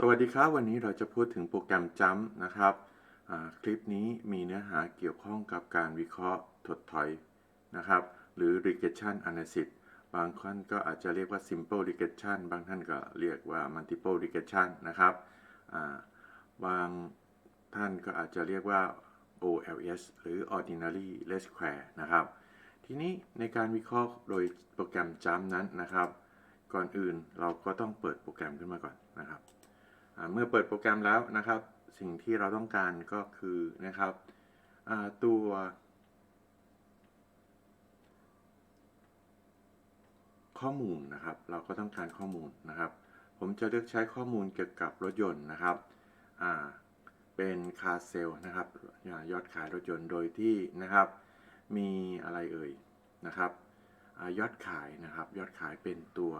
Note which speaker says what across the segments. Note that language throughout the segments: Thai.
Speaker 1: สวัสดีครับ วันนี้เราจะพูดถึงโปรแกรมจัมนะครับคลิปนี้มีเนื้อหาเกี่ยวข้องกับการวิเคราะห์ถดถอยนะครับ หรือ regression analysis บางท่านก็อาจจะเรียกว่า simple regression บางท่านก็เรียกว่า multiple regression นะครับบางท่านก็อาจจะเรียกว่า OLS หรือ ordinary least square นะครับ ทีนี้ในการวิเคราะห์โดยโปรแกรมจัมนั้นนะครับ ก่อนอื่นเราก็ต้องเปิดโปรแกรมขึ้นมาก่อนนะครับ เมื่อเปิดโปรแกรมแล้วนะครับ สิ่งที่เราต้องการก็คือนะครับตัว ข้อมูลนะครับ เราก็ต้องการข้อมูลนะครับ ผมจะเลือกใช้ข้อมูลเกี่ยวกับรถยนต์นะครับเป็นคาเซลนะครับยอดขายรถยนต์โดยที่นะครับ มีอะไรเอ่ยนะครับอยอดขายนะครับ ยอดขายเป็นตัว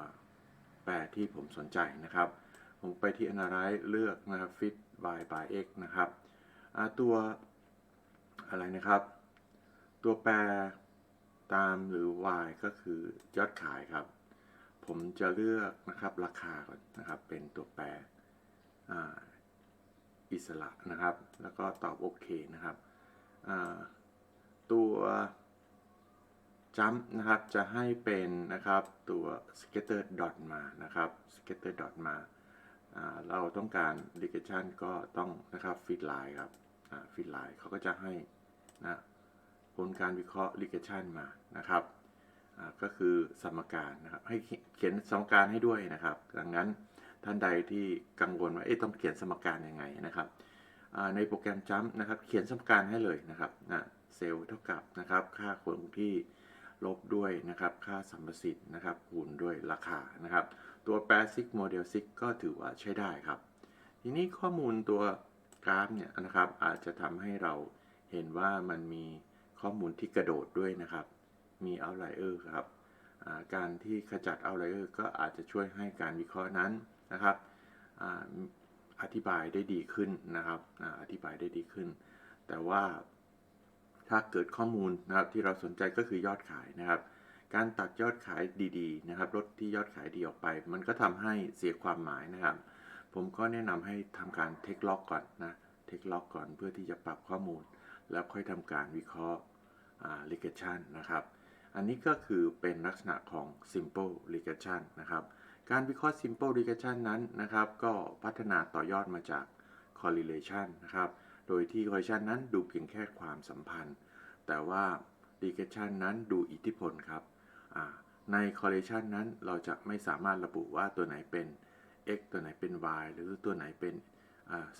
Speaker 1: แปรที่ผมสนใจนะครับ ผมไปที่ Analyze เลือกนะครับ Fit by by x นะครับตัวอะไรนะครับ ตัวแปรตามหรือ y ก็คือยอดขายครับ ผมจะเลือกนะครับราคาก่อนนะครับ เป็นตัวแปรออิสระนะครับ แล้วก็ตอบโอเคนะครับตัวจัมนะครับจะให้เป็นนะครับตัว scatter dot มานะครับ scatter dot มา เราต้องการ regression ก็ต้องนะครับ fit line ครับอ่า fit line เขาก็จะให้นะผลการวิเคราะห์ regression มานะครับก็คือสมการนะครับให้เขียนสมการให้ด้วยนะครับ ดังนั้นท่านใดที่กังวลว่าเอ๊ะต้องเขียนสมการยังไงนะครับในโปรแกรมจัมนะครับ เขียนสมการให้เลยนะครับนะเซลล์เท่ากับนะครับ ค่าคงที่ลบด้วยนะครับ ค่าสัมประสิทธิ์นะครับคูณด้วยราคานะครับ ตัวแปรซิกโมเดลซิกก็ถือว่าใช้ได้ครับ ทีนี้ข้อมูลตัวกราฟเนี่ยนะครับอาจจะทำให้เราเห็นว่ามันมีข้อมูลที่กระโดดด้วยนะครับ มีเอาไลเออร์ครับ การที่ขจัดเอาไลเออร์ก็อาจจะช่วยให้การวิเคราะห์นั้นนะครับออธิบายได้ดีขึ้นนะครับออธิบายได้ดีขึ้น แต่ว่าถ้าเกิดข้อมูลนะครับที่เราสนใจก็คือยอดขายนะครับ การตัดยอดขายดีๆนะครับลดที่ยอดขายดีออกไป มันก็ทำให้เสียความหมายนะครับ ผมก็แนะนำให้ทำการเทคล็อกก่อนนะเทคล็อกก่อนเพื่อที่จะปรับข้อมูล แล้วค่อยทำการวิเคราะห์ regression นะครับ อันนี้ก็คือเป็นลักษณะของ simple regression นะครับ การวิเคราะห์ simple regression นั้นนะครับ ก็พัฒนาต่อยอดมาจาก correlation นะครับ โดยที่ correlation นั้นดูเพียงแค่ความสัมพันธ์ แต่ว่า regression นั้นดูอิทธิพลครับ ใน correlation นั้นเราจะไม่สามารถระบุว่าตัวไหนเป็น x ตัวไหนเป็น y หรือตัวไหนเป็น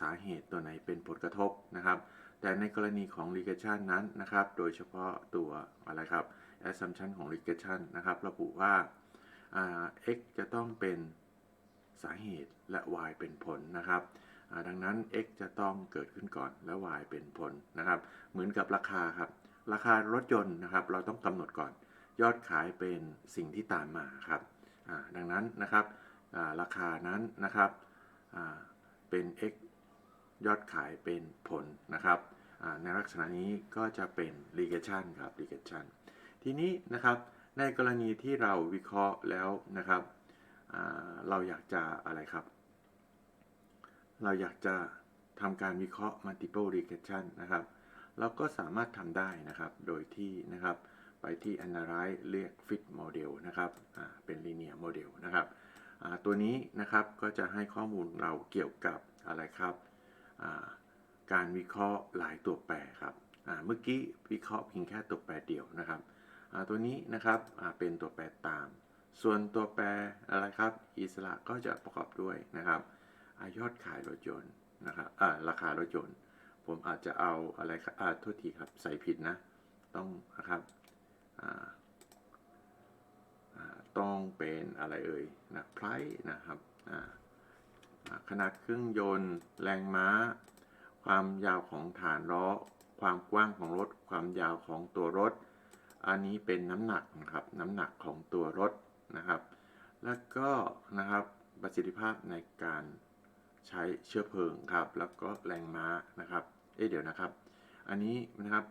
Speaker 1: สาเหตุตัวไหนเป็นผลกระทบนะครับ แต่ในกรณีของ regression นั้นนะครับ โดยเฉพาะตัวอะไรครับ assumption ของ regression นะครับ ระบุว่า x จะต้องเป็นสาเหตุและ y เป็นผลนะครับ ดังนั้น x จะต้องเกิดขึ้นก่อนและ y เป็นผลนะครับ เหมือนกับราคาครับ ราคารถยนต์นะครับ เราต้องกำหนดก่อน ยอดขายเป็นสิ่งที่ตามมาครับดังนั้นนะครับาราคานั้นนะครับเป็น x ยอดขายเป็นผลนะครับในลักษณะนี้ก็จะเป็น regression ครับ regression ทีนี้นะครับในกรณีที่เราวิเคราะห์แล้วนะครับเราอยากจะอะไรครับ เราอยากจะทำการวิเคราะห์ multiple regression นะครับ เราก็สามารถทำได้นะครับ โดยที่นะครับ ไปที่ Analyze เรียก Fit Model นะครับเป็น Linear Model นะครับตัวนี้นะครับก็จะให้ข้อมูลเราเกี่ยวกับอะไรครับ การวิเคราะห์หลายตัวแปรครับเมื่อกี้วิเคราะห์เพียงแค่ตัวแปรเดียวนะครับตัวนี้นะครับเป็นตัวแปรตาม ส่วนตัวแปรอะไรครับ อิสระก็จะประกอบด้วยนะครับอยอดขายรถยนต์นะครับราคารถยนต์ ผมอาจจะเอาอะไรครับอ่าโทษทีครับใส่ผิดนะ ต้องนะครับ ต้องเป็นอะไรเอ่ยนะไพร์นะครับขนาดเครื่องยนต์ แรงม้า ความยาวของฐานล้อ ความกว้างของรถ ความยาวของตัวรถ อันนี้เป็นน้ำหนักนะครับ น้ำหนักของตัวรถนะครับ แล้วก็นะครับประสิทธิภาพในการใช้เชื้อเพลิงครับ แล้วก็แรงม้านะครับ เอ๊ะเดี๋ยวนะครับ อันนี้นะครับ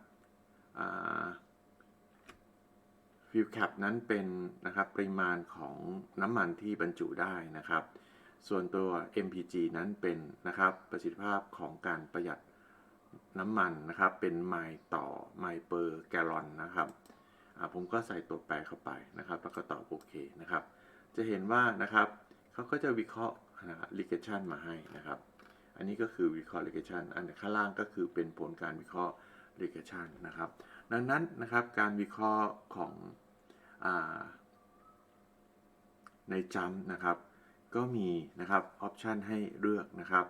Speaker 1: ฟิวแคปนั้นเป็นนะครับปริมาณของน้ำมันที่บรรจุได้นะครับ ส่วนตัว MPG นั้นเป็นนะครับประสิทธิภาพของการประหยัดน้ำมันนะครับ เป็นไมล์ต่อไมล์เปอร์แกลลอนนะครับผมก็ใส่ตัวแปรเข้าไปนะครับ แล้วก็ตอบโอเคนะครับ จะเห็นว่านะครับเขาก็จะวิเคราะห์นะ regression มาให้นะครับ อันนี้ก็คือวิเคราะห์ regression อันข้างล่างก็คือเป็นผลการวิเคราะห์ regression นะครับ ดังนั้นนะครับการวิเคราะห์ของ ในจัมนะครับ ก็มีนะครับออปชันให้เลือกนะครับ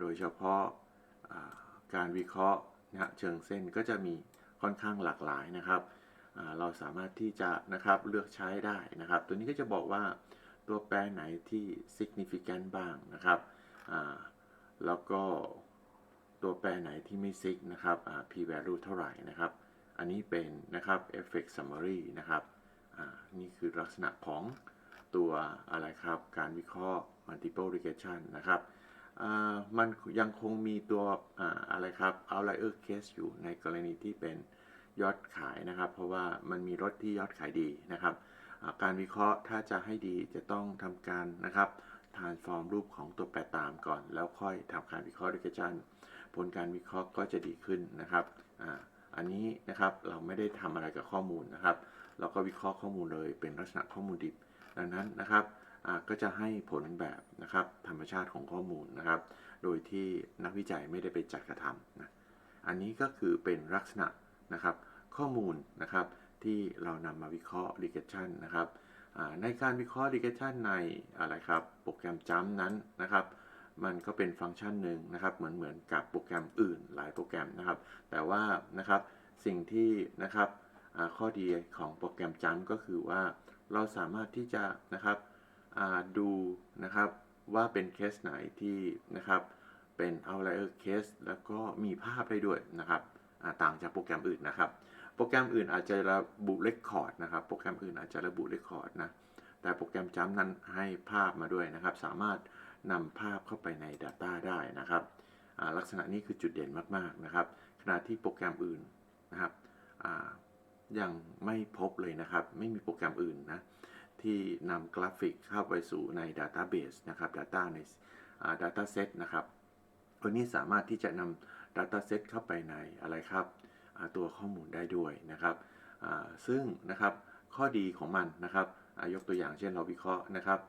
Speaker 1: โดยเฉพาะาการวิเคราะห์นะเชิงเส้นก็จะมีค่อนข้างหลากหลายนะครับ เราสามารถที่จะนะครับเลือกใช้ได้นะครับ ตัวนี้ก็จะบอกว่าตัวแปรไหนที่ significant บ้างนะครับแล้วก็ตัวแปรไหนที่ไม่ sig นะครับ p value เท่าไหร่นะครับ อันนี้เป็นนะครับ effect summary นะครับ นี่คือลักษณะของตัวอะไรครับ การวิเคราะห์ multiple regression นะครับมันยังคงมีตัวออะไรครับ outlier case อยู่ในกรณีที่เป็นยอดขายนะครับ เพราะว่ามันมีรถที่ยอดขายดีนะครับ การวิเคราะห์ถ้าจะให้ดีจะต้องทำการนะครับ transform รูปของตัวแปรตามก่อน แล้วค่อยทำการวิเคราะห์ regression ผลการวิเคราะห์ก็จะดีขึ้นนะครับออันนี้นะครับเราไม่ได้ทำอะไรกับข้อมูลนะครับ เราก็วิเคราะห์ข้อมูลเลยเป็นลักษณะข้อมูลดิบ ดังนั้นนะครับก็จะให้ผลแบบนะครับธรรมชาติของข้อมูลนะครับ โดยที่นักวิจัยไม่ได้ไปจัดกระทำนะอันนี้ก็คือเป็นลักษณะนะครับ ข้อมูลนะครับที่เรานำมาวิเคราะห์ regression นะครับในการวิเคราะห์ regression ในอะไรครับโปรแกรมจัมนั้นนะครับ มันก็เป็นฟังก์ชันหนึ่งนะครับ เหมือนเหมือนกับโปรแกรมอื่นหลายโปรแกรมนะครับ แต่ว่านะครับสิ่งที่นะครับ ข้อดีของโปรแกรมจัมก็คือว่าเราสามารถที่จะนะครับดูนะครับว่าเป็นเคสไหนที่นะครับเป็น outlier case แล้วก็มีภาพได้ด้วยนะครับต่างจากโปรแกรมอื่นนะครับ โปรแกรมอื่นอาจจะระบุเรคคอร์ดนะครับ โปรแกรมอื่นอาจจะระบุเรคคอร์ดนะ แต่โปรแกรมจัมนั้นให้ภาพมาด้วยนะครับ สามารถนำภาพเข้าไปใน Data ได้นะครับ ลักษณะนี้คือจุดเด่นมาก ๆ นะครับ ขณะที่โปรแกรมอื่นนะครับ ยังไม่พบเลยนะครับ ไม่มีโปรแกรมอื่นนะ ที่นำกราฟิกเข้าไปสู่ใน Database นะครับ Data ใน Data Set นะครับตัวนี้สามารถที่จะนำ Data Set เข้าไปในอะไรครับตัวข้อมูลได้ด้วยนะครับซึ่งนะครับข้อดีของมันนะครับยกตัวอย่างเช่นเราวิเคราะห์นะครับ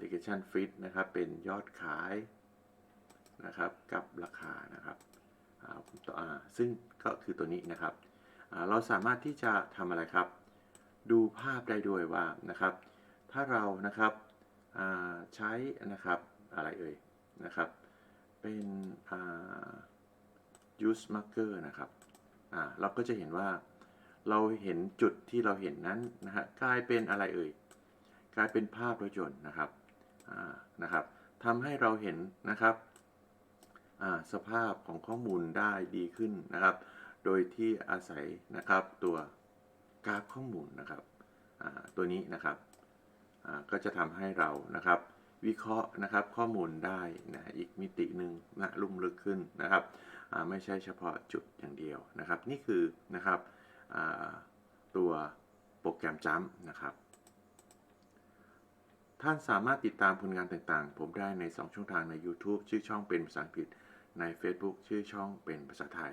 Speaker 1: regression fit นะครับเป็นยอดขายนะครับกับราคานะครับซึ่งก็คือตัวนี้นะครับ เราสามารถที่จะทำอะไรครับ ดูภาพได้ด้วยว่านะครับ ถ้าเรานะครับใช้นะครับอะไรเอ่ยนะครับ เป็นอ่า use marker นะครับเราก็จะเห็นว่าเราเห็นจุดที่เราเห็นนั้นนะฮะกลายเป็นอะไรเอ่ยกลายเป็นภาพรถยนต์นะครับนะครับทำให้เราเห็นนะครับสภาพของข้อมูลได้ดีขึ้นนะครับ โดยที่อาศัยนะครับตัวกราฟข้อมูลนะครับตัวนี้นะครับก็จะทำให้เรานะครับ วิเคราะห์นะครับข้อมูลได้นะอีกมิติหนึ่งนะลุ่มลึกขึ้นนะครับไม่ใช่เฉพาะจุดอย่างเดียวนะครับ นี่คือนะครับตัวโปรแกรมจัมนะครับ ท่านสามารถติดตามผลงานต่างๆ ผมได้ใน 2 ช่องทางใน YouTube ชื่อช่องเป็นภาษาอังกฤษใน Facebook ชื่อช่องเป็นภาษาไทย